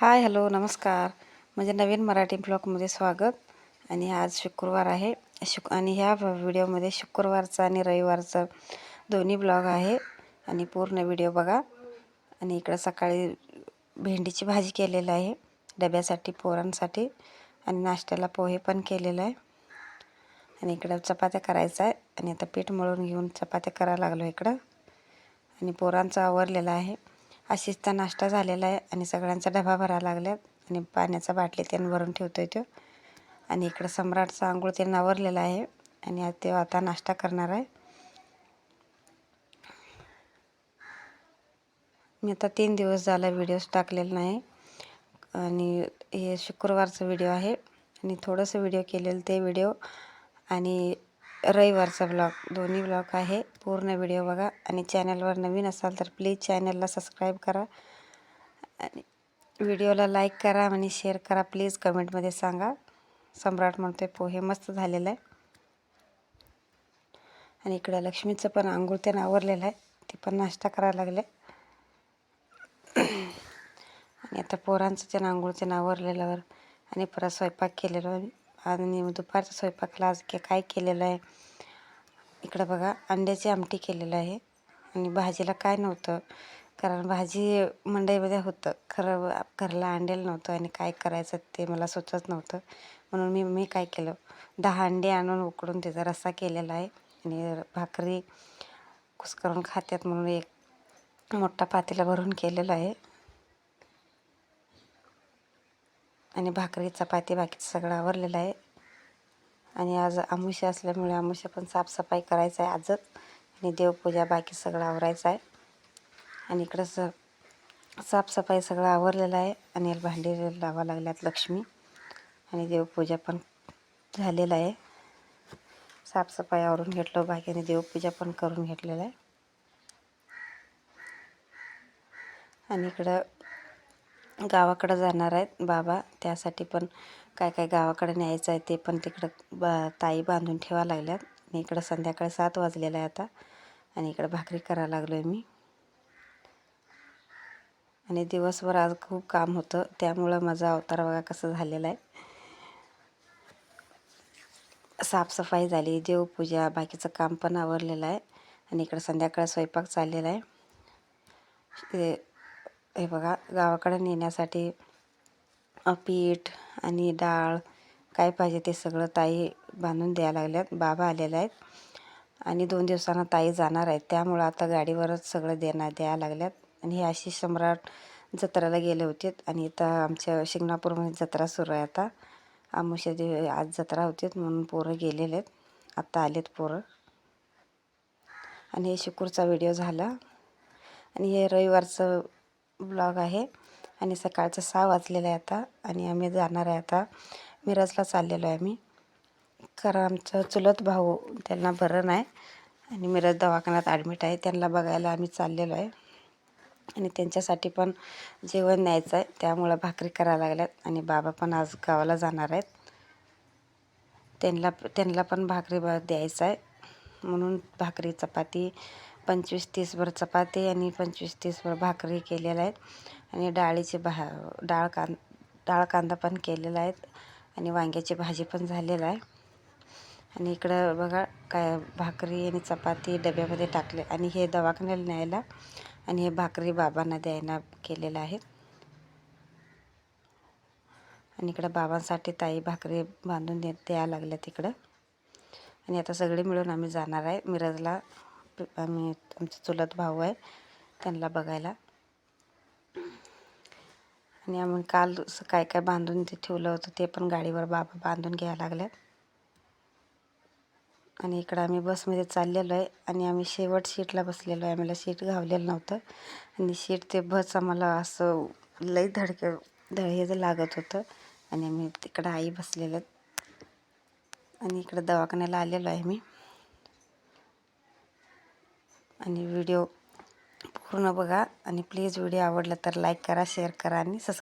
Hi hello नमस्कार. म्हणजे नवीन मराठी ब्लॉगमध्ये स्वागत. आणि आज शुक्रवार आहे. शुक आणि ह्या व्हिडिओमध्ये शुक्रवारचा आणि रविवारचा दोन्ही ब्लॉग आहे. आणि पूर्ण व्हिडिओ बघा. आणि इकडं सकाळी भेंडीची भाजी केलेलं आहे. डब्यासाठी पोरांसाठी. आणि नाश्त्याला पोहे पण केलेलं आहे. आणि इकडं चपात्या करायचं आहे. आणि आता पीठ मळून घेऊन चपात्या करायला लागलो इकडं. आणि पोरांचं आवरलेलं आहे. अशीच त्या नाश्ता झालेला आहे आणि सगळ्यांचा डबा भरायला लागल्यात. आणि पाण्याचा बाटली त्यानं भरून ठेवतो आहे तो. आणि इकडं सम्राटचा आंघोळ त्यानं आवरलेला आहे. आणि तो ते आता नाश्ता करणार आहे. मी आता तीन दिवस झाला व्हिडिओज टाकलेला नाही. आणि हे शुक्रवारचा व्हिडिओ आहे. आणि थोडंसं व्हिडिओ केलेलं ते व्हिडिओ. आणि रविवारचा ब्लॉग. दोन्ही ब्लॉग आहे. पूर्ण व्हिडिओ बघा. आणि चॅनलवर नवीन असाल तर प्लीज चॅनलला सबस्क्राईब करा. आणि व्हिडिओला लाईक करा आणि शेअर करा. प्लीज कमेंटमध्ये सांगा. सम्राट म्हणतोय पोहे मस्त झालेलं आहे आणि इकडं लक्ष्मीचं पण आंघोळ त्यानं आवरलेलं आहे. ते पण नाश्ता करायला लागले. आणि आता पोरांचं त्यानं आंघोळ त्यानं आवरलेल्यावर आणि परत स्वयंपाक केलेला. आणि दुपारचा स्वयंपाकला आज के काय केलेलं आहे? इकडं बघा अंड्याची आमटी केलेलं आहे आणि भाजीला काय नव्हतं? कारण भाजी मंडईमध्ये होतं. खरं घरला आणलेलं नव्हतं आणि काय करायचं ते मला सुचत नव्हतं. म्हणून मी मी काय केलं? दहा अंडे आणून उकडून त्याचा रस्सा केलेला आहे आणि भाकरी कुस्करून खात्यात म्हणून एक मोठा पातेला भरून केलेला आहे. आणि भाकरी चपाती बाकीचं सगळं आवरलेलं आहे. आणि आज आमुष्य असल्यामुळे आमुष्य पण साफसफाई करायचं आहे आजच. आणि देवपूजा बाकी सगळं आवरायचं आहे. आणि इकडं स साफसफाई सगळं आवरलेलं आहे. आणि भांडी लावा लागल्यात लक्ष्मी. आणि देवपूजा पण झालेलं आहे. साफसफाई आवरून घेतलं बाकी आणि देवपूजा पण करून घेतलेलं आहे. आणि इकडं गावाकडं जाणार आहेत बाबा. त्यासाठी पण काय काय गावाकडे न्यायचं आहे ते पण तिकडं बा ताई बांधून ठेवा लागल्यात. आणि इकडं संध्याकाळी सात वाजलेलं आहे आता. आणि इकडं भाकरी करायला लागलो आहे मी. आणि दिवसभर आज खूप काम होतं. त्यामुळं माझा अवतार बघा कसं झालेला आहे. साफसफाई झाली देवपूजा बाकीचं काम पण आवरलेलं आहे. आणि इकडं संध्याकाळ स्वयंपाक चाललेला आहे. हे बघा गावाकडे नेण्यासाठी पीठ आणि डाळ काय पाहिजे ते सगळं ताई बांधून द्यायला लागल्यात. बाबा आलेले आहेत आणि दोन दिवसांना ताई जाणार आहेत. त्यामुळं आता गाडीवरच सगळं देणार द्यायला लागल्यात. आणि हे अशी सम्राट जत्रेला गेले होते आणि इथं आमच्या शिंगणापूरमध्ये जत्रा सुरू आहे आता. आमुष्या दिव आज जत्रा होती म्हणून पोरं गेलेले आहेत. आत्ता आलेत पोरं. आणि हे शुक्रचा व्हिडिओ झाला. आणि हे रविवारचं ब्लॉग आहे आणि सकाळचं सहा वाजलेलं आहे आता आणि आम्ही जाणार आहे आता मिरजला चाललेलो आहे आम्ही. कारण आमचं चुलत भाऊ त्यांना बरं नाही आणि मिरज दवाखान्यात ॲडमिट आहे. त्यांना बघायला आम्ही चाललेलो आहे. आणि त्यांच्यासाठी पण जेवण न्यायचं आहे. त्यामुळं भाकरी करायला लागल्यात आणि बाबा पण आज गावाला जाणार आहेत. त्यांना त्यांना पण भाकरी द्यायचं आहे. म्हणून भाकरी चपाती पंचवीस तीसभर चपाती आणि पंचवीस तीसभर भाकरी केलेल्या आहेत. आणि डाळीचे भा डाळ कां डाळ कांदा पण केलेला आहेत. आणि वांग्याची भाजी पण झालेला आहे. आणि इकडं बघा काय भाकरी आणि चपाती डब्यामध्ये टाकले. आणि हे दवाखान्याला न्यायला आणि हे भाकरी बाबांना द्यायला केलेलं आहे. आणि इकडं बाबांसाठी ताई भाकरी बांधून दे द्यायला लागल्या तिकडं आणि आता सगळे मिळून आम्ही जाणार आहे मिरजला. आम्ही आमचा चुलत भाऊ आहे त्यांना बघायला. आणि आम्ही काल काय काय बांधून ते ठेवलं होतं ते पण गाडीवर बाबा बांधून घ्यायला लागल्यात आणि इकडं आम्ही बसमध्ये चाललेलो आहे आणि आम्ही शेवट सीटला बसलेलो आहे. आम्हाला सीट घावलेलं नव्हतं. आणि सीट ते बस आम्हाला असं लई धडके धड लागत होतं. आणि आम्ही तिकडं आई बसलेलं आणि इकडं दवाखान्याला आलेलो आहे मी. आणि व्हिडिओ पूर्ण बघा आणि प्लीज व्हिडिओ आवडला तर लाईक करा शेअर करा आणि सबस्क्राईब